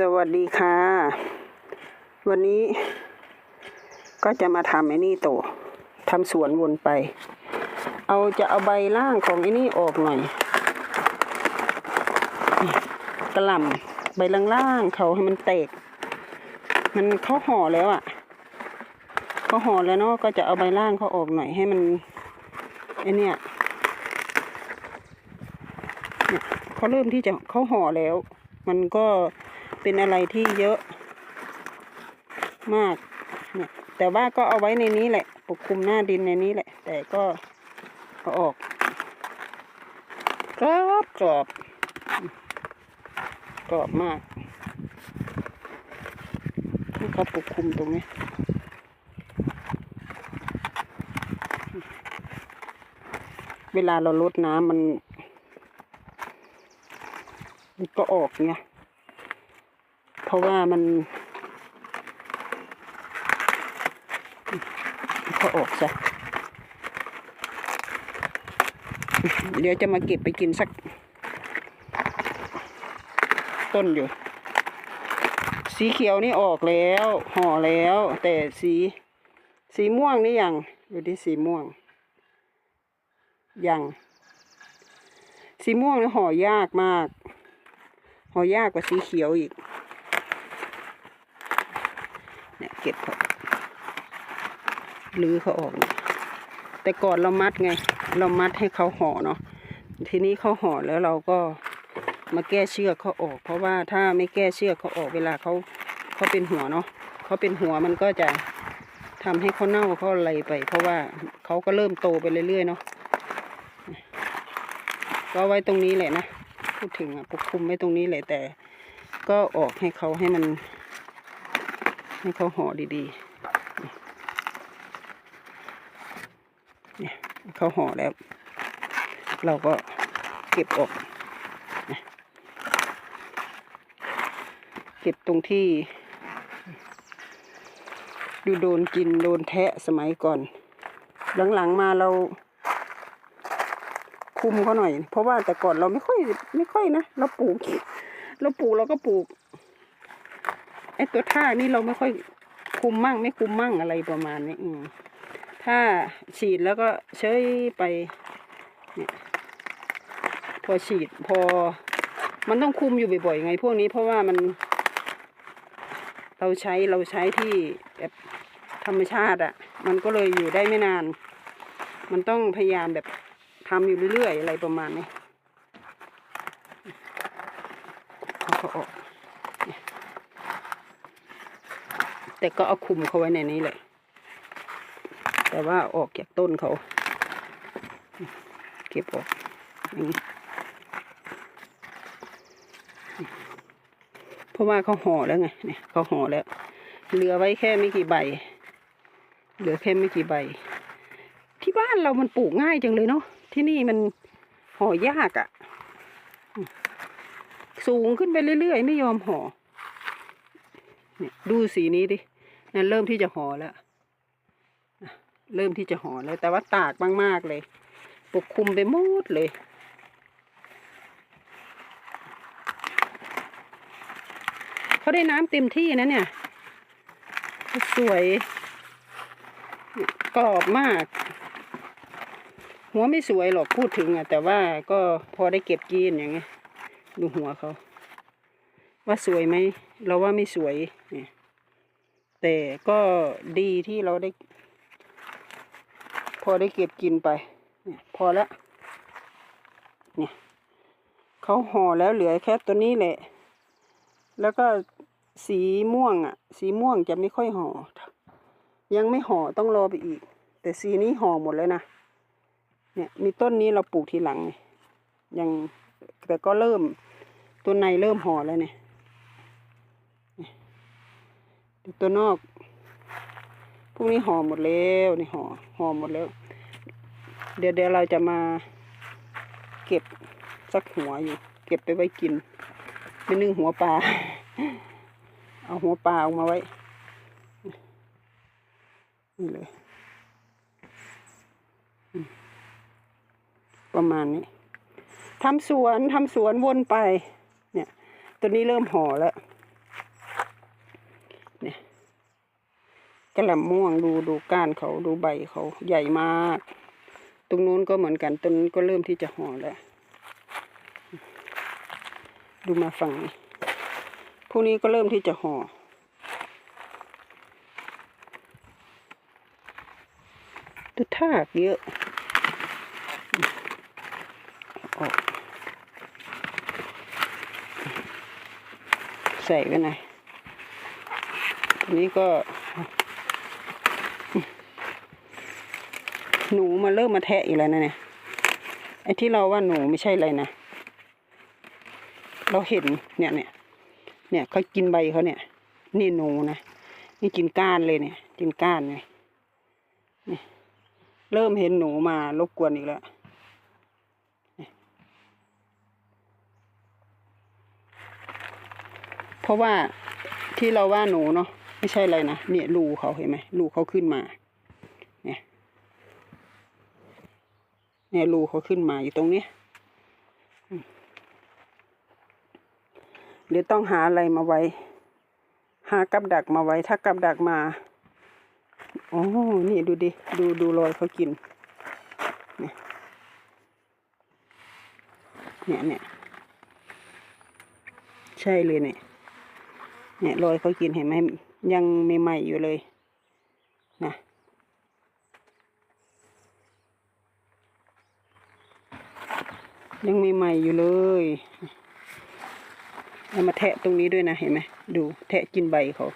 สวัสดีค่ะ วันนี้ก็จะมาทำไอ้นี่โตอทำสวนวนไป เอาจะเอาใบล่างของไอ้นี่ออกหน่อยกระหล่ำใบล่างๆเขาให้มันแตก มันเขาห่อแล้วอะ่ะเขาห่อแล้วเนาะก็จะเอาใบล่างเขาออกหน่อยให้มันไอเนี่เนี่ยเขาเริ่มที่จะเขาห่อแล้ว มันก็ เป็นอะไรที่เยอะมากเนี่ยแต่ว่าก็เอาไว้ในนี้แหละ ปกคลุมหน้าดินในนี้แหละ แต่ก็เอาออกกรอบกรอบกรอบมากให้เขาปกคลุมตรงนี้เวลาเราลดน้ำมัน มันก็ออกไงเพ ราะว่ามันก็ออกซะเดี๋ยวจะมาเก็บไปกินสัก ต้นอยู่ สีเขียวนี่ออกแล้ว ห่อแล้ว แต่สีสีม่วงนี่ยังดูที่สีม่วง ยัง สีม่วงนี่ห่อยากมาก ห่อยากกว่าสีเขียวอีก เก็บเขาลื้อเขาออกเนี่ยแต่ก่อนเรามัดไง เรามัดให้เขาห่อเนาะทีนี้เขาห่อแล้วเราก็มาแก้เชือกเขาออก เพราะว่าถ้าไม่แก้เชือกเขาออกเวลาเขาเขาเป็นหัวเนาะเขาเป็นหัวมันก็จะทำให้เขาเน่าเขาอะไรไป เพราะว่าเขาก็เริ่มโตไปเรื่อยๆเนาะก็ไว้ตรงนี้แหละนะพูดถึงอะปกคลุมไว้ตรงนี้แหละแต่ ก็ออกให้เขาให้มัน ให้เขาห่อดีๆเนี่ยเขาห่อแล้ว เราก็เก็บออก เก็บตรงที่ดูโดนกินโดนแทะสมัยก่อน หลังๆมาเราคุมเขาหน่อย เพราะว่าแต่ก่อนเราไม่ค่อยไม่ค่อยนะ เราปลูก เราปลูกเราก็ปลูก ไอ้ตัวท่านี่เราไม่ค่อยคุมมั่งไม่คุมมั่งอะไรประมาณนี้อืมถ้าฉีดแล้วก็เฉยไปเนี่ยพอฉีดพอ มันต้องคุมอยู่บ่อยๆไงพวกนี้เพราะว่ามัน เราใช้เราใช้ที่แบบธรรมชาติอะ่ะ มันก็เลยอยู่ได้ไม่นาน มันต้องพยายามแบบทำอยู่เรื่อยๆอะไรประมาณนี้เอาออกเนี่ย แต่ก็เอาคุมเขาไว้ในนี้เลย แต่ว่าออกจากต้นเขา เก็บออกอย่างนี้เพราะว่าเขาห่อแล้วไงเนี่ยเขาห่อแล้ว เหลือไว้แค่ไม่กี่ใบ เหลือแค่ไม่กี่ใบ ที่บ้านเรามันปลูกง่ายจังเลยเนาะที่นี่มันห่อยากอะ่ะ สูงขึ้นไปเรื่อยๆ ไม่ยอมห่อเนี่ย ดูสีนี้ดินั่นเริ่มที่จะห่อแล้วเริ่มที่จะห่อแล้ว แต่ว่าตากมาก ๆ เลย ปกคลุมไปหมดเลย เขาได้น้ำเต็มที่นะเนี่ย สวยเนี่ยกรอบมาก หัวไม่สวยหรอกพูดถึงอะแต่ว่าก็พอได้เก็บกินอย่างเงี้ยดูหัวเขา ว่าสวยไหม เราว่าไม่สวย แต่ก็ดีที่เราได้ พอได้เก็บกินไปพอแล้วเนี่ยเขาห่อแล้วเหลือแค่ตัวนี้แหละ แล้วก็สีม่วงอะ สีม่วงจะไม่ค่อยห่อ ยังไม่ห่อต้องรอไปอีก แต่สีนี้ห่อหมดแล้วนะ เนี่ย มีต้นนี้เราปลูกทีหลังยยังแต่ก็เริ่มตัวในเริ่มห่อแล้วเนี่ยเนี่ย ตัวนอกพวกนี้ห่อหมดแล้วนี่ห่อห่อหมดแล้ว เดี๋ยวเดี๋ยวเราจะมา เก็บสักหัวอยู่ เก็บไปไว้กินไปนึ่งหัวปลาเอาหัวปลาออกมาไว้ นี่เลย ประมาณนี้ทำสวนทำสวนวนไป เนี่ย ตัวนี้เริ่มห่อแล้ว กระหล่ำม่วงดูดูก้านเขาดูใบเขาใหญ่มาก ตรงนู้นก็เหมือนกันตรงนู้นก็เริ่มที่จะห่อแล้วดูมาฝั่งนี้พวกนี้ก็เริ่มที่จะห่อดูทากเยอะออกใส่ไว้หน่อยอันนี้ก็ หนูมาเริ่มมาแทะอีกแล้วนะเนี่ยไอ้ที่เราว่าหนูไม่ใช่อะไรนะเราเห็นเนี่ยเนี่ยเนี่ยเขากินใบเขาเนี่ย นี่หนูนะนี่กินก้านเลยเนี่ย กินก้านเลยนี่เริ่มเห็นหนูมารบกวนอีกแล้วเพราะว่าที่เราว่าหนูเนาะไม่ใช่อะไรนะเนี่ยรูเขาเห็นไหมรูเขาขึ้นมา เนี่ย เนี่ยรูเขาขึ้นมาอยู่ตรงนี้ยอืมเดี๋ยวต้องหาอะไรมาไว้ หากับดักมาไว้ ถ้ากับดักมาโอ้นี่ดูดิ ดูดูรอยเขากิน เนี่ย เนี่ยเนี่ยใช่เลยเนี่ย เนี่ยรอยเขากินเห็นไหมยังใหม่ๆอยู่เลย นะ ยังใหม่ๆอยู่เลยเอามาแทะตรงนี้ด้วยนะเห็นไหมดูแทะกินใบเขา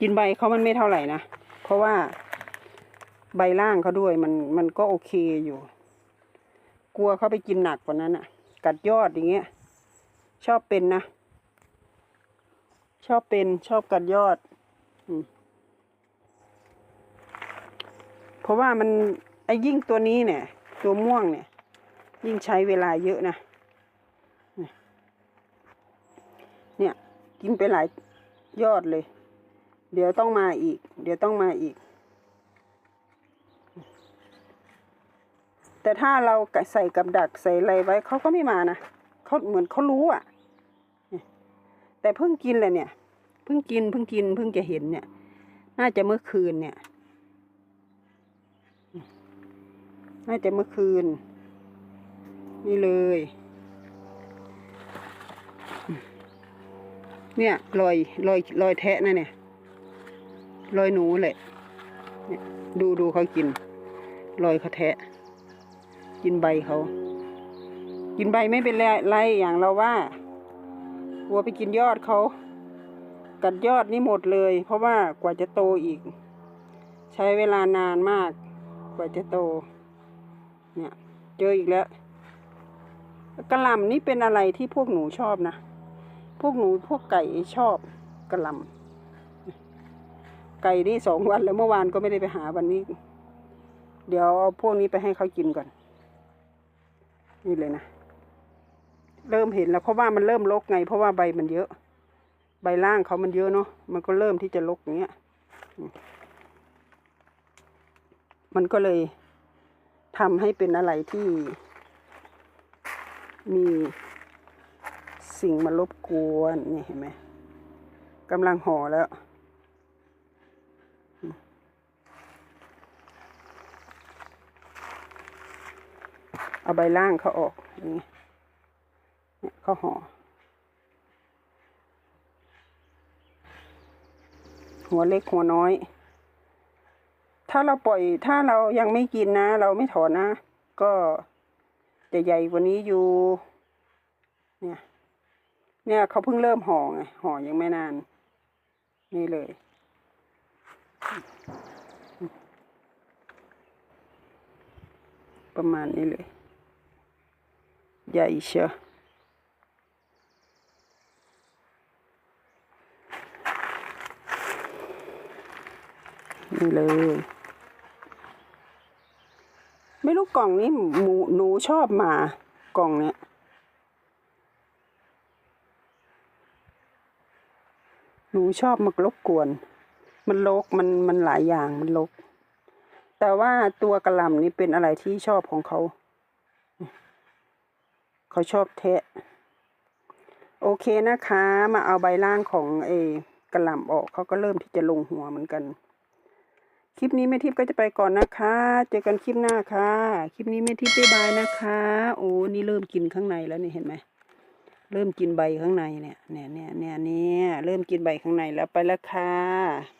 กินใบเขามันไม่เท่าไหร่นะ เพราะว่าใบล่างเขาด้วยมันมันก็โอเคอยู่ กลัวเขาไปกินหนักกว่านั้นอะ กัดยอดอย่างเงี้ย ชอบเป็นนะ ชอบเป็นชอบกัดยอดอเพราะว่ามันไอ้ยิ่งตัวนี้เนี่ย ตัวม่วงเนี่ย ยิ่งใช้เวลาเยอะนะ เนี่ย กินไปหลายยอดเลย เดี๋ยวต้องมาอีก เดี๋ยวต้องมาอีก แต่ถ้าเราใส่กับดักใส่อะไรไว้เขาก็ไม่มานะเขาเหมือนเขารู้อะ แต่เพิ่งกินเลยเนี่ย เพิ่งกินเพิ่งกินเพิ่งจะเห็นเนี่ย น่าจะเมื่อคืนเนี่ย น่าจะเมื่อคืน นี่เลย เนี่ยรอยรอยรอยแทะนะเนี่ยรอยหนูแหละเนี่ยดูดูเขากินรอยเขาแทะ กินใบเขา กินใบไม่เป็นไรไรอย่างเราว่าวัวไปกินยอดเขา กัดยอดนี่หมดเลย เพราะว่ากว่าจะโตอีก ใช้เวลานานมาก กว่าจะโต เนี่ย เจออีกแล้ว กระหล่ำนี่เป็นอะไรที่พวกหนูชอบนะ พวกหนูพวกไก่ชอบกระหล่ำไก่นี่สองวันแล้วเมื่อวานก็ไม่ได้ไปหาวันนี้ เดี๋ยวเอาพวกนี้ไปให้เขากินก่อน นี่เลยนะ เริ่มเห็นแล้วเพราะว่ามันเริ่มรกไง เพราะว่าใบมันเยอะ ใบล่างเขามันเยอะเนาะ มันก็เริ่มที่จะรกอย่างเงี้ย มันก็เลยทำให้เป็นอะไรที่ มีสิ่งมารบกวนนี่เห็นไหมกำลังห่อแล้ว เอาใบล่างเขาออกอย่างนี้เนี่ยเขาห่อหัวเล็กหัวน้อย ถ้าเราปล่อยถ้าเรายังไม่กินนะ เราไม่ถอนนะ ก็ จะใหญ่กว่านี้อยู่ เนี่ย เนี่ยเขาเพิ่งเริ่มห่อไงห่อยังไม่นาน นี่เลย ประมาณนี้เลย ใหญ่เชียวนี่เลย ไม่รู้ กล่องนี้หมูหนูชอบมากล่องเนี้ยหนูชอบมารบกวน มันลกมันมันหลายอย่างมันลก แต่ว่าตัวกระหลำนี่เป็นอะไรที่ชอบของเขา เขาชอบแทะ โอเคนะคะ มาเอาใบล่างของเอกกระหล่ำออกเขาก็เริ่มที่จะลงหัวเหมือนกัน คลิปนี้แม่ทิพย์ก็จะไปก่อนนะคะ เจอกันคลิปหน้าค่ะ คลิปนี้แม่ทิพย์บ๊ายบายนะคะ โอ้นี่เริ่มกินข้างในแล้วนี่เห็นไหม เริ่มกินใบข้างในเนี่ย เนี่ยเนี่ยเนี่ยเนี่ยเริ่มกินใบข้างในแล้วไปแล้วค่ะ